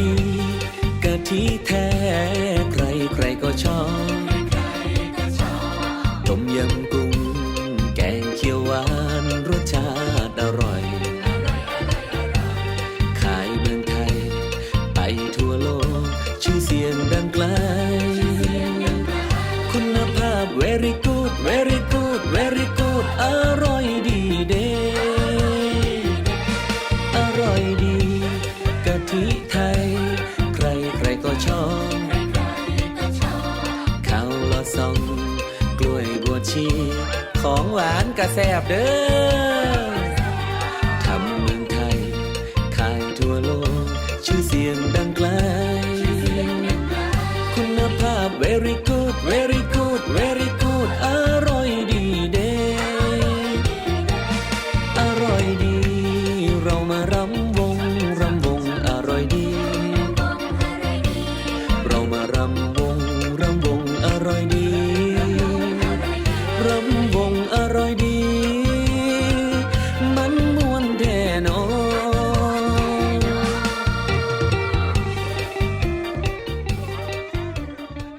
ดีกะทิแท้ใครใครก็ชอบต้มยำกุ้งแกงเขียวหวานรสชาติอร่อย ขายเมืองไทย ไปทั่วโลก ชื่อเสียงดังไกล คุณภาพ very good very good very good อร่อยดีเด้อร่อยดีกะทิไทย กล้วยบัวชี ของหวานกระแซบเด้อทำเมืองไทย ขายทั่วโลก ชื่อเสียงดังไกล คุณภาพ very good very good добром